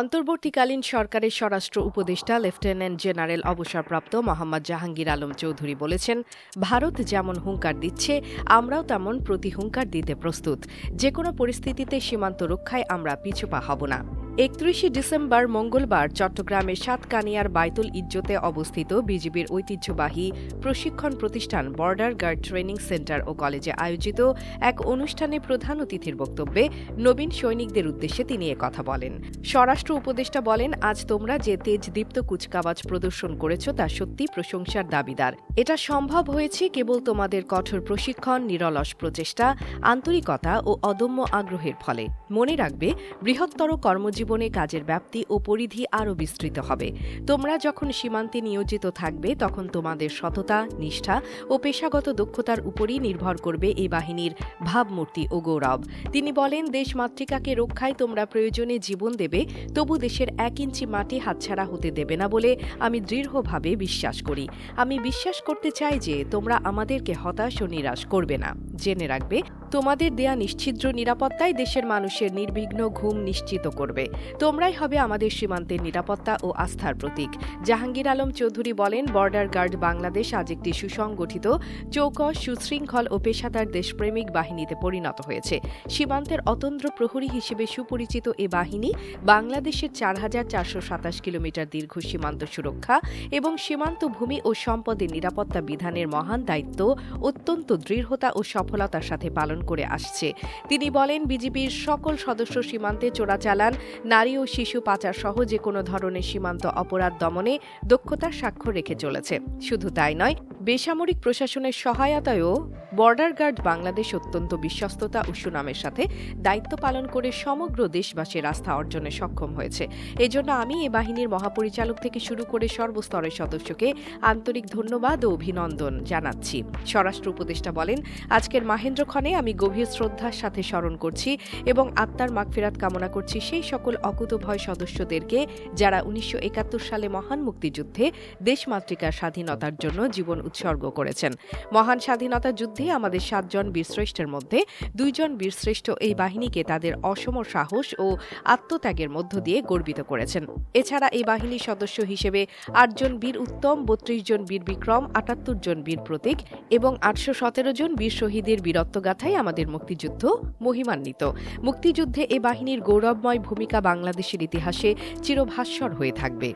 অন্তর্বর্তীকালীন সরকারের স্বরাষ্ট্র উপদেষ্টা লেফটেন্যান্ট জেনারেল অবসরপ্রাপ্ত মোহাম্মদ জাহাঙ্গীর আলম চৌধুরী বলেছেন, ভারত যেমন হুঙ্কার দিচ্ছে, আমরাও তেমন প্রতি হুঙ্কার দিতে প্রস্তুত। যে কোনো পরিস্থিতিতে সীমান্ত রক্ষায় আমরা পিছুপা হব না। একত্রিশে ডিসেম্বর মঙ্গলবার চট্টগ্রামের সাতকানিয়ার বাইতুল ইজ্জতে অবস্থিত বিজিবির ঐতিহ্যবাহী প্রশিক্ষণ প্রতিষ্ঠান বর্ডার গার্ড ট্রেনিং সেন্টার ও কলেজে আয়োজিত এক অনুষ্ঠানে প্রধান অতিথির বক্তব্যে নবীন সৈনিকদের উদ্দেশ্যে তিনি কথা বলেন। স্বরাষ্ট্র উপদেষ্টা বলেন, আজ তোমরা যে তেজদীপ্ত কুচকাওয়াজ প্রদর্শন করেছ তা সত্যি প্রশংসার দাবিদার। এটা সম্ভব হয়েছে কেবল তোমাদের কঠোর প্রশিক্ষণ, নিরলস প্রচেষ্টা, আন্তরিকতা ও অদম্য আগ্রহের ফলে। মনে রাখবে, বৃহত্তর কর্মজীবনে কাজের ব্যাপ্তি ও পরিধি আরও বিস্তৃত হবে। তোমরা যখন সীমান্তে নিয়োজিত থাকবে, তখন তোমাদের সততা, নিষ্ঠা ও পেশাগত দক্ষতার উপরই নির্ভর করবে এই বাহিনীর ভাবমূর্তি ও গৌরব। তিনি বলেন, দেশ মাতৃকাকে রক্ষায় তোমরা প্রয়োজনে জীবন দেবে, তবু দেশের এক ইঞ্চি মাটি হাতছাড়া হতে দেবে না বলে আমি দৃঢ়ভাবে বিশ্বাস করি। আমি বিশ্বাস করতে চাই যে তোমরা আমাদেরকে হতাশ ও নিরাশ করবে না। জেনে রাখবে, তোমাদের দেয়া নিশ্ছিদ্র নিরাপত্তায় দেশের মানুষের নির্বিঘ্ন ঘুম নিশ্চিত করবে। তোমরাই হবে আমাদের সীমান্তের নিরাপত্তা ও আস্থার প্রতীক। জাহাঙ্গীর আলম চৌধুরী বলেন, বর্ডার গার্ড বাংলাদেশ আজ একটি সুসংগঠিত, চৌকস, সুশৃঙ্খল ও পেশাদার দেশপ্রেমিক বাহিনীতে পরিণত হয়েছে। সীমান্তের অতন্দ্র প্রহরী হিসেবে সুপরিচিত এ বাহিনী বাংলাদেশের চার হাজার চারশো সাতাশ কিলোমিটার দীর্ঘ সীমান্ত সুরক্ষা এবং সীমান্ত ভূমি ও সম্পদের নিরাপত্তা বিধানের মহান দায়িত্ব অত্যন্ত দৃঢ়তা ও সফলতার সাথে পালন করে আসছে। তিনি বলেন, বিজিবির সকল সদস্য সীমান্তে চোরাচালান নারী ও শিশু পাচার সহ যে কোনো ধরনের সীমান্ত অপরাধ দমনে দক্ষতার স্বাক্ষর রেখে চলেছে। শুধু তাই নয় বেসামরিক প্রশাসনের সহায়তায়ও বর্ডার গার্ড বাংলাদেশ অত্যন্ত বিশ্বস্ততা ও সুনামের সাথে দায়িত্ব পালন করে সমগ্র দেশবাসীর আস্থা অর্জনে সক্ষম হয়েছে। এজন্য আমি এ বাহিনীর মহাপরিচালক থেকে শুরু করে সর্বস্তরের সদস্যকে আন্তরিক ধন্যবাদ ও অভিনন্দন জানাচ্ছি। স্বরাষ্ট্র উপদেষ্টা বলেন, আজকের মাহেন্দ্র মাহেন্দ্রক্ষণে আমি গভীর শ্রদ্ধার সাথে স্মরণ করছি এবং আত্মার মাগফিরাত কামনা করছি সেই সকল অকুতভয় সদস্যদেরকে যারা উনিশশো একাত্তর সালে মহান মুক্তিযুদ্ধে দেশমাতৃকার স্বাধীনতার জন্য জীবন উৎসর্গ করেছেন। মহান স্বাধীনতা যুদ্ধে আমাদের সাতজন বীরশ্রেষ্ঠের মধ্যে দুইজন বীরশ্রেষ্ঠ এই বাহিনীকে তাদের অসম সাহস ও আত্মত্যাগের মধ্য দিয়ে গর্বিত করেছেন। এছাড়া এই বাহিনীর সদস্য হিসেবে আটজন বীর উত্তম, বত্রিশ জন বীর বিক্রম, আটাত্তর জন বীর প্রতীক এবং আটশো সতেরো জন বীর শহীদের বীরত্বগাথাই আমাদের মুক্তিযুদ্ধ মহিমান্বিত। মুক্তিযুদ্ধে এ বাহিনীর গৌরবময় ভূমিকা বাংলাদেশের ইতিহাসে চিরভাস্বর হয়ে থাকবে।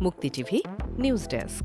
মুক্তি টিভি, নিউজ ডেস্ক।